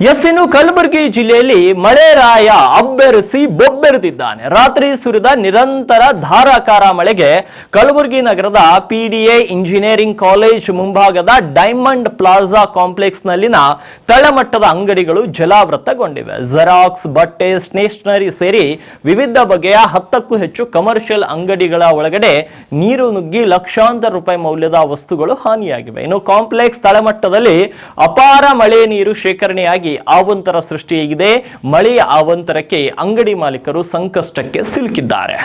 S Kalaburagi ಜಿಲ್ಲೆಯಲ್ಲಿ ಮಳೆರಾಯ ಅಬ್ಬೆರಿಸಿ ಬೊಬ್ಬೆರೆದಿದ್ದಾನೆ. ರಾತ್ರಿ ಸುರಿದ ನಿರಂತರ ಧಾರಾಕಾರ ಮಳೆಗೆ ಕಲಬುರಗಿ ನಗರದ ಪಿಡಿಎ ಇಂಜಿನಿಯರಿಂಗ್ ಕಾಲೇಜ್ ಮುಂಭಾಗದ ಡೈಮಂಡ್ ಪ್ಲಾಜಾ ಕಾಂಪ್ಲೆಕ್ಸ್ ನಲ್ಲಿನ ತಳಮಟ್ಟದ ಅಂಗಡಿಗಳು ಜಲಾವೃತಗೊಂಡಿವೆ. ಜೆರಾಕ್ಸ್ ಬಟ್ಟೆ, ಸ್ಟೇಷನರಿ ಸೇರಿ ವಿವಿಧ ಬಗೆಯ ಹತ್ತಕ್ಕೂ ಹೆಚ್ಚು ಕಮರ್ಷಿಯಲ್ ಅಂಗಡಿಗಳ ಒಳಗಡೆ ನೀರು ನುಗ್ಗಿ ಲಕ್ಷಾಂತರ ರೂಪಾಯಿ ಮೌಲ್ಯದ ವಸ್ತುಗಳು ಹಾನಿಯಾಗಿವೆ. ಇನ್ನು ಕಾಂಪ್ಲೆಕ್ಸ್ ತಳಮಟ್ಟದಲ್ಲಿ ಅಪಾರ ಮಳೆ ನೀರು ಶೇಖರಣೆಯಾಗಿ ಹೆಚ್ಚಾಗಿ ಆವಂತರ ಸೃಷ್ಟಿಯಾಗಿದೆ ಮಳೆ ಆವಂತರಕ್ಕೆ ಅಂಗಡಿ ಮಾಲೀಕರು ಸಂಕಷ್ಟಕ್ಕೆ ಸಿಲುಕಿದ್ದಾರೆ.